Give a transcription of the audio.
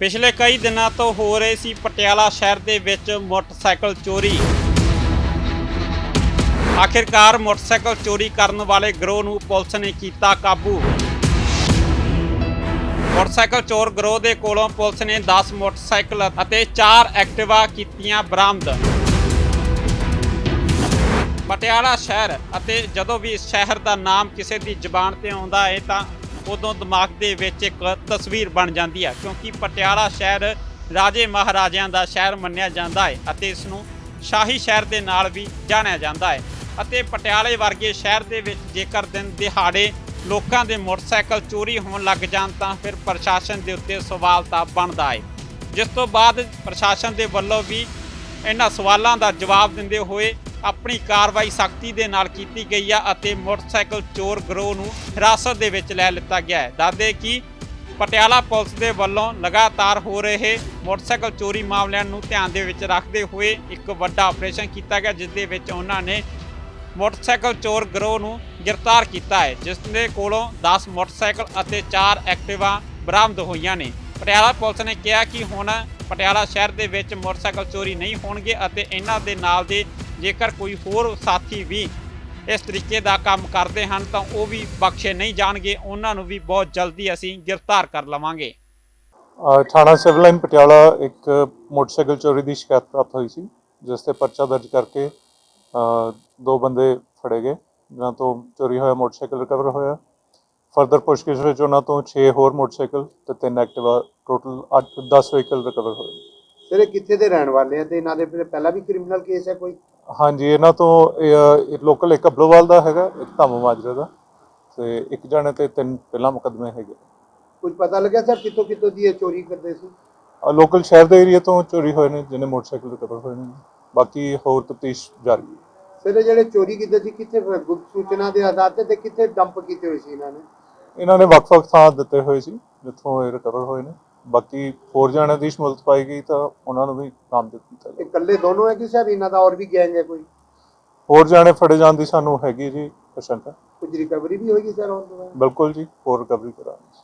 ਪਿਛਲੇ ਕਈ ਦਿਨਾਂ ਤੋਂ ਹੋ ਰਹੇ ਸੀ ਪਟਿਆਲਾ ਸ਼ਹਿਰ ਦੇ ਵਿੱਚ ਮੋਟਰਸਾਈਕਲ ਚੋਰੀ। ਆਖਿਰਕਾਰ ਮੋਟਰਸਾਈਕਲ ਚੋਰੀ ਕਰਨ ਵਾਲੇ ਗਰੋਹ ਨੂੰ ਪੁਲਿਸ ਨੇ ਕੀਤਾ ਕਾਬੂ। ਮੋਟਰਸਾਈਕਲ ਚੋਰ ਗਰੋਹ ਦੇ ਕੋਲੋਂ ਪੁਲਿਸ ਨੇ 10 ਮੋਟਰਸਾਈਕਲ ਅਤੇ 4 ਐਕਟਿਵਾ ਕੀਤੀਆਂ ਬਰਾਮਦ। ਪਟਿਆਲਾ ਸ਼ਹਿਰ ਅਤੇ ਜਦੋਂ ਵੀ ਇਸ ਸ਼ਹਿਰ ਦਾ ਨਾਮ ਕਿਸੇ ਦੀ ਜ਼ੁਬਾਨ ਤੇ ਆਉਂਦਾ ਹੈ ਤਾਂ ਉਦੋਂ ਦਿਮਾਗ ਦੇ ਵਿੱਚ ਇੱਕ ਤਸਵੀਰ ਬਣ ਜਾਂਦੀ ਹੈ, ਕਿਉਂਕਿ ਪਟਿਆਲਾ ਸ਼ਹਿਰ ਰਾਜੇ ਮਹਾਰਾਜਿਆਂ ਦਾ ਸ਼ਹਿਰ ਮੰਨਿਆ ਜਾਂਦਾ ਹੈ ਅਤੇ ਇਸ ਨੂੰ ਸ਼ਾਹੀ ਸ਼ਹਿਰ ਦੇ ਨਾਲ ਵੀ ਜਾਣਿਆ ਜਾਂਦਾ ਹੈ ਅਤੇ ਪਟਿਆਲੇ ਵਰਗੇ ਸ਼ਹਿਰ ਦੇ ਵਿੱਚ ਜੇਕਰ ਦਿਨ ਦਿਹਾੜੇ ਲੋਕਾਂ ਦੇ ਮੋਟਰਸਾਈਕਲ ਚੋਰੀ ਹੋਣ ਲੱਗ ਜਾਣ ਤਾਂ ਫਿਰ ਪ੍ਰਸ਼ਾਸਨ ਦੇ ਉੱਤੇ ਸਵਾਲ ਤਾਂ ਬਣਦਾ ਹੈ। ਜਿਸ ਤੋਂ ਬਾਅਦ ਪ੍ਰਸ਼ਾਸਨ ਦੇ ਵੱਲੋਂ ਵੀ ਇਹਨਾਂ ਸਵਾਲਾਂ ਦਾ ਜਵਾਬ ਦਿੰਦੇ ਹੋਏ ਆਪਣੀ ਕਾਰਵਾਈ ਸਖਤੀ ਦੇ ਨਾਲ ਕੀਤੀ ਗਈ ਆ ਅਤੇ ਮੋਟਰਸਾਈਕਲ ਚੋਰ ਗਰੋਹ ਨੂੰ ਹਿਰਾਸਤ ਦੇ ਵਿੱਚ ਲੈ ਲਿੱਤਾ ਗਿਆ ਹੈ। ਦੱਸਦੇ ਕਿ ਪਟਿਆਲਾ ਪੁਲਿਸ ਦੇ ਵੱਲੋਂ ਲਗਾਤਾਰ ਹੋ ਰਹੇ ਮੋਟਰਸਾਈਕਲ ਚੋਰੀ ਮਾਮਲਿਆਂ ਨੂੰ ਧਿਆਨ ਦੇ ਵਿੱਚ ਰੱਖਦੇ ਹੋਏ ਇੱਕ ਵੱਡਾ ਆਪਰੇਸ਼ਨ ਕੀਤਾ ਗਿਆ, ਜਿਸ ਦੇ ਵਿੱਚ ਉਹਨਾਂ ਨੇ ਮੋਟਰਸਾਈਕਲ ਚੋਰ ਗਰੋਹ ਨੂੰ ਗ੍ਰਿਫਤਾਰ ਕੀਤਾ ਹੈ, ਜਿਸ ਦੇ ਕੋਲੋਂ 10 ਮੋਟਰਸਾਈਕਲ ਅਤੇ 4 ਐਕਟਿਵਾ ਬਰਾਮਦ ਹੋਈਆਂ ਨੇ। ਪਟਿਆਲਾ ਪੁਲਿਸ ਨੇ ਕਿਹਾ ਕਿ ਹੁਣ ਪਟਿਆਲਾ ਸ਼ਹਿਰ ਦੇ ਵਿੱਚ ਮੋਟਰਸਾਈਕਲ ਚੋਰੀ ਨਹੀਂ ਹੋਣਗੇ ਅਤੇ ਇਹਨਾਂ ਦੇ ਨਾਲ ਦੇ ਜੇਕਰ ਕੋਈ ਹੋਰ ਸਾਥੀ ਵੀ ਇਸ ਤਰੀਕੇ ਦਾ ਕੰਮ ਕਰਦੇ ਹਨ ਤਾਂ ਉਹ ਵੀ ਬਖਸ਼ੇ ਨਹੀਂ ਜਾਣਗੇ ਉਹਨਾਂ ਨੂੰ ਵੀ ਬਹੁਤ ਜਲਦੀ ਅਸੀਂ ਗ੍ਰਿਫਤਾਰ ਕਰ ਲਵਾਂਗੇ। ਥਾਣਾ ਸਿਵਲ ਲਾਈਨ ਪਟਿਆਲਾ ਇੱਕ ਮੋਟਰਸਾਈਕਲ ਚੋਰੀ ਦੀ ਸ਼ਿਕਾਇਤ ਪ੍ਰਾਪਤ ਹੋਈ ਸੀ ਜਿਸ ਤੇ ਪਰਚਾ ਦਰਜ ਕਰਕੇ ਦੋ ਬੰਦੇ ਫੜੇ ਗਏ ਜਿਨ੍ਹਾਂ ਤੋਂ ਚੋਰੀ ਹੋਇਆ ਮੋਟਰਸਾਈਕਲ ਰਿਕਵਰ ਹੋਇਆ। ਫਰਦਰ ਪੁੱਛਗਿੱਛ ਵਿੱਚ ਉਹਨਾਂ ਤੋਂ 6 ਹੋਰ ਮੋਟਰਸਾਈਕਲ ਤੇ 3 ਐਕਟਿਵਾ ਟੋਟਲ 8 10 ਵਹੀਕਲ ਰਿਕਵਰ ਹੋਏ। ਸਰ ਇਹ ਕਿੱਥੇ ਦੇ ਰਹਿਣ ਵਾਲੇ ਆ ਤੇ ਇਹਨਾਂ ਦੇ ਪਹਿਲਾਂ ਵੀ ਕ੍ਰਿਮੀਨਲ ਕੇਸ ਹੈ ਕੋਈ? ਹਾਂਜੀ ਇਹਨਾਂ ਤੋਂ ਲੋਕਲ ਇੱਕ ਅਬਲੋਵਾਲ ਦਾ ਹੈਗਾ ਇੱਕ ਧਾਮੂ ਮਾਜਰੇ ਦਾ ਤੇ ਇੱਕ ਜਣੇ ਤੇ ਤਿੰਨ ਪਹਿਲਾਂ ਮੁਕੱਦਮੇ ਹੈਗੇ। ਕੁਝ ਪਤਾ ਲੱਗਿਆ ਸਰ ਕਿੱਥੋਂ ਕਿੱਥੋਂ ਦੀ ਇਹ ਚੋਰੀ ਕਰਦੇ ਸੀ? ਲੋਕਲ ਸ਼ਹਿਰ ਦੇ ਏਰੀਆ ਤੋਂ ਚੋਰੀ ਹੋਏ ਨੇ ਜਿਹਨੇ ਮੋਟਰਸਾਈਕਲ ਰਿਕਵਰ ਹੋਏ ਨੇ। ਬਾਕੀ ਹੋਰ ਤਫਤੀਸ਼ ਜਾਰੀ ਹੈ। ਸਰ ਇਹ ਜਿਹੜੇ ਚੋਰੀ ਕੀਤੇ ਸੀ ਕਿੱਥੇ ਗੁਪਤ ਸੂਚਨਾ ਦੇ ਆਧਾਰ ਤੇ ਤੇ ਕਿੱਥੇ ਡੰਪ ਕੀਤੇ ਹੋਏ ਸੀ ਇਹਨਾਂ ਨੇ? ਇਹਨਾਂ ਨੇ ਵੱਖ-ਵੱਖ ਥਾਂ ਦਿੱਤੇ ਹੋਏ ਸੀ ਜਿੱਥੋਂ ਇਹ ਰਿਕਵਰ ਹੋਏ ਨੇ। ਬਾਕੀ ਹੋਰ ਜਾਣਿਆਂ ਦੀ ਸ਼ਮੂਲੀਅਤ ਪਾਈ ਗਈ ਤਾਂ ਉਹਨਾਂ ਨੂੰ ਵੀ ਨਾਮਜ਼ਦ ਕੀਤਾ ਇਹ ਗਿਆ ਇਕੱਲੇ ਦੋਨੋਂ ਹੈ ਕਿ ਸਰ ਇਹਨਾਂ ਦਾ ਹੋਰ ਵੀ ਗੈਂਗ ਹੈ ਕੋਈ? ਹੋਰ ਜਾਣੇ ਫੜੇ ਜਾਣ ਦੀ ਸਾਨੂੰ ਹੈਗੀ ਜੀ ਆਸ਼ੰਕਾ ਕੁਝ ਰਿਕਵਰੀ ਵੀ ਹੋਏਗੀ ਸਰ ਹੁਣ ਤੋਂ ਬਾਅਦ? ਬਿਲਕੁਲ ਜੀ ਹੋਰ ਰਿਕਵਰੀ ਕਰਾਂਗੇ।